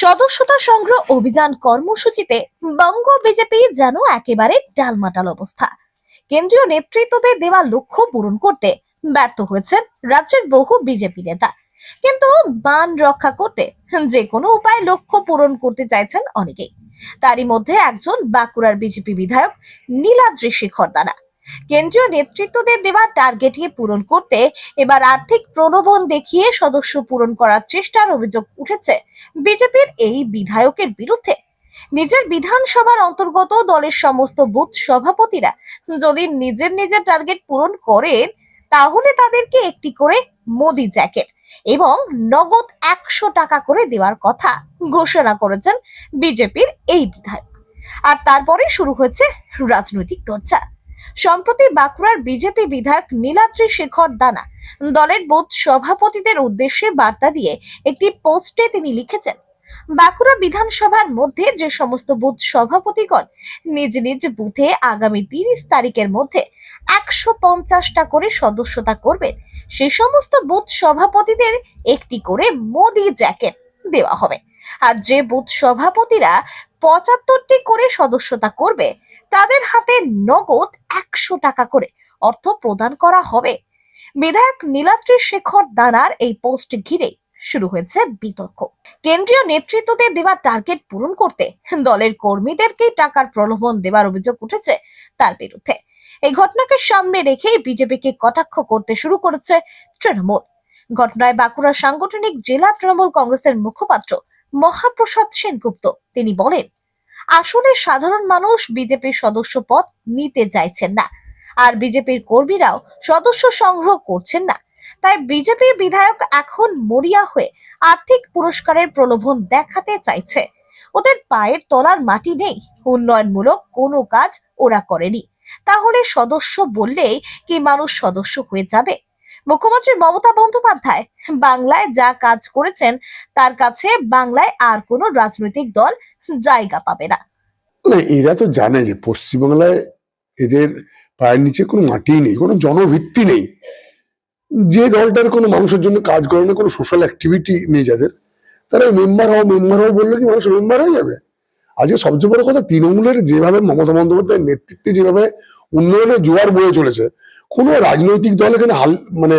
সদস্যতা সংগ্রহ অভিযান কর্মসূচিতে বঙ্গ বিজেপি যেন একেবারে ডালমাটাল অবস্থা। কেন্দ্রীয় নেতৃত্বদের দেওয়া লক্ষ্য পূরণ করতে ব্যর্থ হয়েছেন রাজ্যের বহু বিজেপি নেতা। কিন্তু বান রক্ষা করতে যে কোনো উপায় লক্ষ্য পূরণ করতে চাইছেন অনেকেই। তারই মধ্যে একজন বাঁকুড়ার বিজেপি বিধায়ক নীলাদ্রি শেখর দানা কেন্দ্রীয় নেতৃত্বদের দেওয়া টার্গেটকে পূরণ করতে এবার আর্থিক প্রলোভন দেখিয়ে সদস্য পূরণ করার চেষ্টার অভিযোগ উঠেছে বিজেপির এই বিধায়কের বিরুদ্ধে। নিজের বিধানসভার অন্তর্গত দলের সমস্ত বুথ সভাপতিরা যদি নিজের নিজের টার্গেট পূরণ করেন, তাহলে তাদেরকে একটি করে মোদি জ্যাকেট এবং নগদ একশো টাকা করে দেওয়ার কথা ঘোষণা করেছেন বিজেপির এই বিধায়ক। আর তারপরে শুরু হয়েছে রাজনৈতিক চর্চা। সম্প্রতি বাঁকুড়ার বিজেপি বিধায়ক নীলাদ্রি শেখর দানা দলের বুথ সভাপতিদের উদ্দেশ্যে বার্তা দিয়ে একটি পোস্টে তিনি লিখেছেন, বাঁকুড়া বিধানসভার মধ্যে যে সমস্ত বুথ সভাপতিগণ নিজ নিজ বুথে আগামী তিরিশ তারিখের মধ্যে একশো পঞ্চাশটা করে সদস্যতা করবেন, সে সমস্ত বুথ সভাপতিদের একটি করে মোদি জ্যাকেট দেওয়া হবে। আর যে বুথ সভাপতিরা পঁচাত্তরটি করে সদস্যতা করবে, তাদের হাতে নগদ একশো টাকা করে অর্থ প্রদান করা হবে। বিধায়ক নীলাদ্রি শেখর দানার এই পোস্ট ঘিরে শুরু হয়েছে বিতর্ক। কেন্দ্রীয় নেতৃত্বদের দেওয়া টার্গেট পূরণ করতে দলের কর্মীদেরকেই টাকার প্রলোভন দেওয়ার অভিযোগ উঠেছে তার বিরুদ্ধে। এই ঘটনাকে সামনে রেখে বিজেপিকে কটাক্ষ করতে শুরু করেছে তৃণমূল। ঘটনায় বাঁকুড়া সাংগঠনিক জেলা তৃণমূল কংগ্রেসের মুখপাত্র মহাপ্রসাদ সেনগুপ্ত, তিনি বলেন আসলে সাধারণ মানুষ বিজেপির সদস্য পদ নিতে চাইছেন না। আর বিজেপির কর্মীরাও সদস্য সংগ্রহ করছেন না। তাই বিজেপির বিধায়ক এখন মরিয়া হয়ে আর্থিক পুরস্কারের প্রলোভন দেখাতে চাইছে। ওদের পায়ের তলার মাটি নেই। উন্নয়নমূলক কোনো কাজ ওরা করেনি। তাহলে সদস্য বললেই কি মানুষ সদস্য হয়ে যাবে? মুখ্যমন্ত্রী মমতা বন্দ্যোপাধ্যায় বাংলায় যা কাজ করেছেন, তার কাছে বাংলায় আর কোনো রাজনৈতিক দল জায়গা পাবে না। না, এরা তো জানে যে পশ্চিমবাংলায় এদের পায়ের নিচে কোনো মাটি নেই, কোনো জনভিত্তি নেই। যে দলটার কোনো মানুষের জন্য কাজ করে না, কোনো সোশ্যাল অ্যাক্টিভিটি নেই যাদের, তারা মেম্বার হও মেম্বার হও বললে কি মানুষ মেম্বার হয়ে যাবে? আজকে সবচেয়ে বড় কথা, তৃণমূলের যেভাবে মমতা বন্দ্যোপাধ্যায়ের নেতৃত্বে যেভাবে উন্নয়নের জোয়ার বয়ে চলেছে কোনো রাজনৈতিক দল এখানে হাল মানে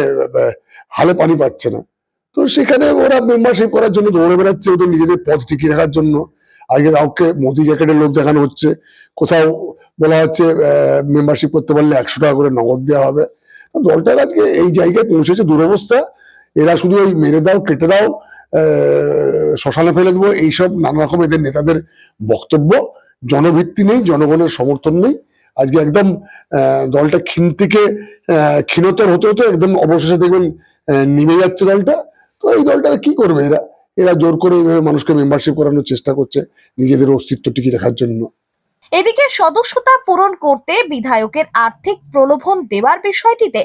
হালে পানি পাচ্ছে না। তো সেখানে ওরা মেম্বারশিপ করার জন্য দৌড়ে বেড়াচ্ছে, ওদের নিজেদের পদ টিকিয়ে রাখার জন্য। আগে কাউকে মোদি জ্যাকেটের লোক দেখানো হচ্ছে। কোথাও বলা হচ্ছে মেম্বারশিপ করতে পারলে একশো টাকা করে নগদ দেওয়া হবে। দলটার আজকে এই জায়গায় পৌঁছেছে দুরবস্থা। এরা শুধু ওই মেরে দাও, কেটে দাও শ্মশানে ফেলে দেবো, এইসব নানা রকম এদের নেতাদের বক্তব্য। জনভিত্তি নেই, জনগণের সমর্থন নেই। আজকে একদম দলটা ক্ষীণ থেকে ক্ষীণতর হতে হতে একদম অবশেষে দেখবেন নেমে যাচ্ছে দলটা। তো এই দলটা কি করবে এরা? এরা জোর করে মানুষকে মেম্বারশিপ করানোর চেষ্টা করছে নিজেদের অস্তিত্ব টিকিয়ে রাখার জন্য। এদিকে সদস্যতা পূরণ করতে বিধায়কের আর্থিক প্রলোভন দেওয়ার বিষয়টিতে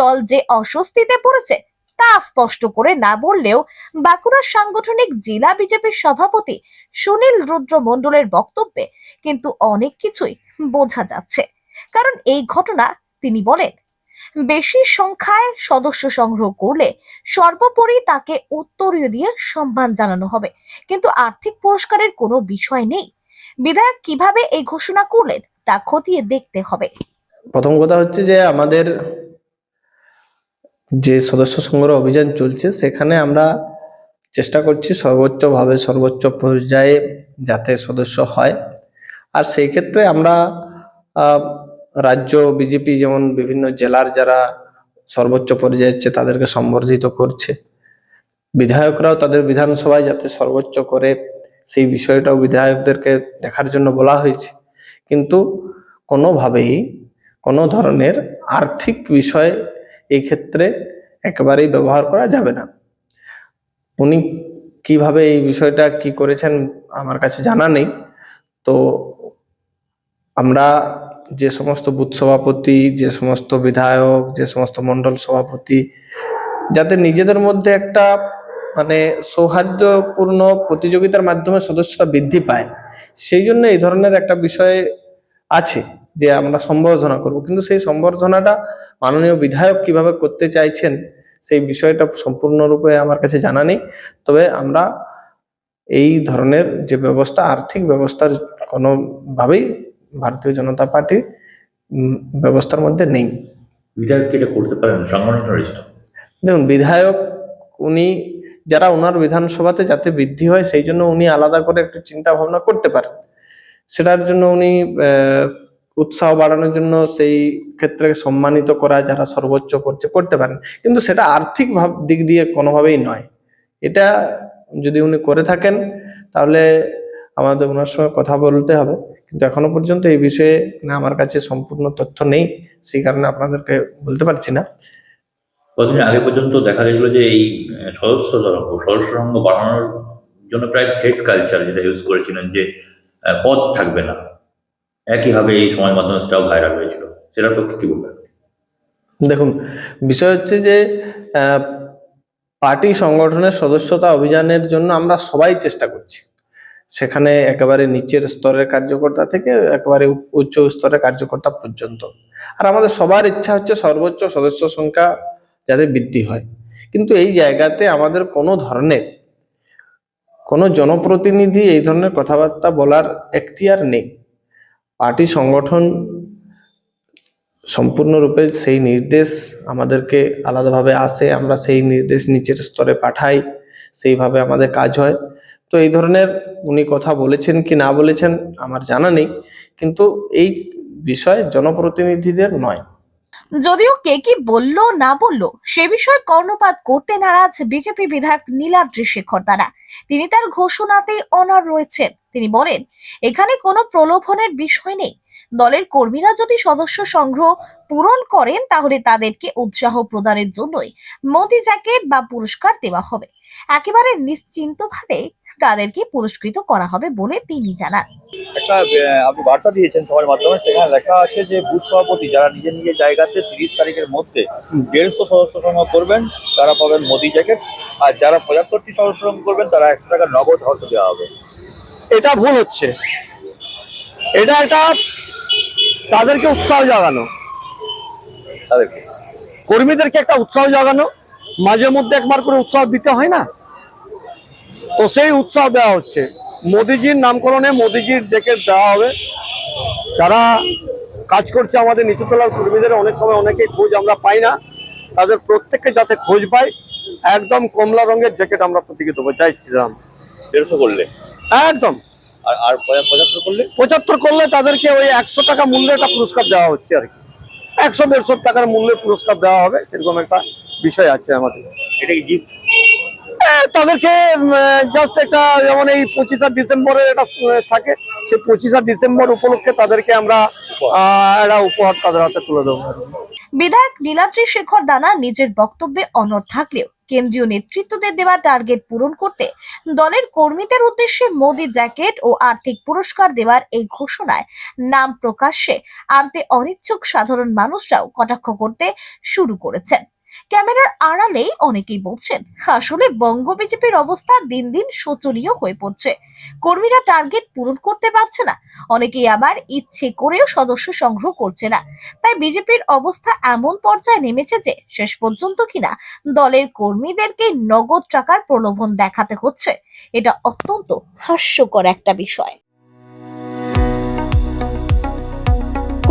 দল যে অস্বস্তিতে পড়েছে তা স্পষ্ট করে না বললেও বাঁকুড়ার সাংগঠনিক জেলা বিজেপির সভাপতি সুনীল রুদ্র মণ্ডলের বক্তব্যে কিন্তু অনেক কিছুই বোঝা যাচ্ছে। কারণ এই ঘটনা তিনি বলেন, বেশি সংখ্যায় সদস্য সংগ্রহ করলে সর্বোপরি তাকে উত্তরীয় দিয়ে সম্মান জানানো হবে। কিন্তু আর্থিক পুরস্কারের কোনো বিষয় নেই। বিধায়ক কীভাবে এই ঘোষণা করলেন তা খতিয়ে দেখতে হবে। প্রথম কথা হচ্ছে যে আমাদের যে সদস্য সংগ্রহ অভিযান চলছে, সেখানে আমরা চেষ্টা করছি সর্বোচ্চভাবে, সর্বোচ্চ পর্যায়ে যাতে সদস্য হয়। আর সেই ক্ষেত্রে আমরা রাজ্য বিজেপি যেমন বিভিন্ন জেলার যারা সর্বোচ্চ পর্যায়ে আছে তাদেরকে সম্বর্ধিত করছে। বিধায়করাও তাদের বিধানসভায় যাতে সর্বোচ্চ করে, সেই বিষয়টাও বিধায়কদেরকে দেখার জন্য বলা হয়েছে। কিন্তু কোনোভাবেই কোনো ধরনের আর্থিক বিষয় এই ক্ষেত্রে একেবারেই ব্যবহার করা যাবে না। উনি কীভাবে এই বিষয়টা কি করেছেন আমার কাছে জানা নেই। তো আমরা যে সমস্ত বুথ সভাপতি, যে সমস্ত বিধায়ক, যে সমস্ত মণ্ডল সভাপতি যাতে নিজেদের মধ্যে একটা মানে সৌহার্দ্যপূর্ণ প্রতিযোগিতার মাধ্যমে সদস্যতা বৃদ্ধি পায়, সেই জন্য এই ধরনের একটা বিষয় আছে। যে আমরা সম্বর্ধনা করব। কিন্তু সেই সম্বর্ধনাটা মাননীয় বিধায়ক কীভাবে করতে চাইছেন সেই বিষয়টা সম্পূর্ণরূপে আমার কাছে জানা নেই। তবে আমরা এই ধরনের যে ব্যবস্থা আর্থিক ব্যবস্থার কোনোভাবেই ভারতীয় জনতা পার্টি ব্যবস্থার মধ্যে নেই। বিধায়ক কি করতে পারেন? দেখুন বিধায়ক উনি যারা ওনার বিধানসভাতে যাতে বৃদ্ধি হয় সেই জন্য উনি আলাদা করে একটু চিন্তা ভাবনা করতে পারেন। সেটার জন্য উনি আহ, উৎসাহ বাড়ানোর জন্য সেই ক্ষেত্রে সম্মানিত করা যারা সর্বোচ্চ করছে করতে পারেন। কিন্তু সেটা আর্থিক দিক দিয়ে কোনোভাবেই নয়। এটা যদি উনি করে থাকেন, তাহলে আমাদের ওনার সঙ্গে কথা বলতে হবে। কিন্তু এখনও পর্যন্ত এই বিষয়ে না আমার কাছে সম্পূর্ণ তথ্য নেই, সেই কারণে আপনাদেরকে বলতে পারছি না। কদিন আগে পর্যন্ত দেখা গেছিল যে এই সদস্য সদস্য সংঘ বাড়ানোর জন্য প্রায় থ্রেড কালচার যেটা ইউজ করেছিলেন যে পদ থাকবে না। একইভাবে এই সময় মাধ্যমে সেটাও ভাইরাল হয়েছিল। সেটা তো কি বলবেন? দেখুন, বিষয় হচ্ছে যে পার্টি সংগঠনের সদস্যতা অভিযানের জন্য আমরা সবাই চেষ্টা করছি। সেখানে একেবারে নিচের স্তরের কার্যকর্তা থেকে একেবারে উচ্চ স্তরের কার্যকর্তা পর্যন্ত। আর আমাদের সবার ইচ্ছা হচ্ছে সর্বোচ্চ সদস্য সংখ্যা যাতে বৃদ্ধি হয়। কিন্তু এই জায়গাতে আমাদের কোনো ধরনের, কোনো জনপ্রতিনিধি এই ধরনের কথাবার্তা বলার এখতিয়ার নেই। পার্টি সংগঠন সম্পূর্ণরূপে সেই নির্দেশ আমাদেরকে আলাদাভাবে আসে, আমরা সেই নির্দেশ নিচের স্তরে পাঠাই, সেইভাবে আমাদের কাজ হয়। তো এই ধরনের উনি কথা বলেছেন কি না বলেছেন আমার জানা নেই, কিন্তু এই বিষয় জনপ্রতিনিধিদের নয়। যদিও কে কি বলল না বলল, সে বিষয়ে কর্ণপাত করতে নারাজ বিজেপি বিধায়ক নীলাদ্রি শেখর দ্বারা তিনি তার ঘোষণাতেই অনর রয়েছেন। তিনি বলেন, এখানে কোনো প্রলোভনের বিষয় নেই। দলের কর্মীরা যদি সদস্য সংগ্রহ পূরণ করেন, তাহলে তাদেরকে উৎসাহ প্রদানের জন্যই মোদি জ্যাকেট বা পুরস্কার দেওয়া হবে। একেবারে নিশ্চিন্তভাবে তাদেরকে পুরস্কৃত করা হবে বলে তিনি জানান। একটা আপনি বার্তা দিয়েছেন সবার মাধ্যমে সেখানে লেখা আছে যে বুথ সভাপতি যারা নিজের নিজের জায়গাতে তিরিশ তারিখের মধ্যে দেড়শো সদস্য সংগ্রহ করবেন তারা পাবেন মোদি জ্যাকেট আর যারা পঁচাত্তরটি সদস্য সংগ্রহ করবেন তারা একশো টাকা নগদ অর্থ দেওয়া হবে। এটা ভুল হচ্ছে। এটা একটা তাদেরকে উৎসাহ জাগানো। তাদেরকে। কর্মীদেরকে একটা উৎসাহ জাগানো। মাঝে মধ্যে একবার করে উৎসাহ দিতে হয় না? তো সেই উৎসাহ দেওয়া হচ্ছে। মোদিজির নামকরণে মোদিজির জ্যাকেট দেওয়া হবে। যারা কাজ করছে আমাদের নিচুতলার কর্মীদের অনেক সময় অনেকেই খোঁজ আমরা পাই না। তাদের প্রত্যেককে যাতে খোঁজ পাই একদম কমলা রঙের জ্যাকেট আমরা প্রতীকে দেবো। জয় শ্রীরাম। দেড়শো করলে? একদম। আর আর পঁচাত্তর করলে? পঁচাত্তর করলে তাদেরকে ওই একশো টাকা মূল্যের একটা পুরস্কার দেওয়া হচ্ছে আর কি। একশো দেড়শো টাকার মূল্যের পুরস্কার দেওয়া হবে সেরকম একটা বিষয় আছে আমাদের। এটা কি তাদেরকে জাস্ট একটা যেমন এই পঁচিশা ডিসেম্বরের একটা থাকে সেই পঁচিশা ডিসেম্বর উপলক্ষে তাদেরকে আমরা একটা উপহার তাদের হাতে তুলে দেবো। বিধায়ক নীলাদ্রি শেখর দানা নিজের বক্তব্যে অনড় থাকলেও কেন্দ্রীয় নেতৃত্বদের দেওয়া টার্গেট পূরণ করতে দলের কর্মীদের উদ্দেশ্যে মোদি জ্যাকেট ও আর্থিক পুরস্কার দেওয়ার এই ঘোষণায় নাম প্রকাশ্যে আনতে অনিচ্ছুক সাধারণ মানুষরাও কটাক্ষ করতে শুরু করেছেন। ক্যামেরার আড়ালেই অনেকেই বলছেন, আসলে বঙ্গ বিজেপির অবস্থা দিন দিন শোচনীয় হয়ে পড়ছে। কর্মীরা টার্গেট পূরণ করতে পারছে না। অনেকেই আবার ইচ্ছে করেও সদস্য সংগ্রহ করছে না। তাই বিজেপির অবস্থা এমন পর্যায়ে নেমেছে যে, শেষ পর্যন্ত কিনা দলের কর্মীদেরকে নগদ টাকার প্রলোভন দেখাতে হচ্ছে। এটা অত্যন্ত হাস্যকর একটা বিষয়।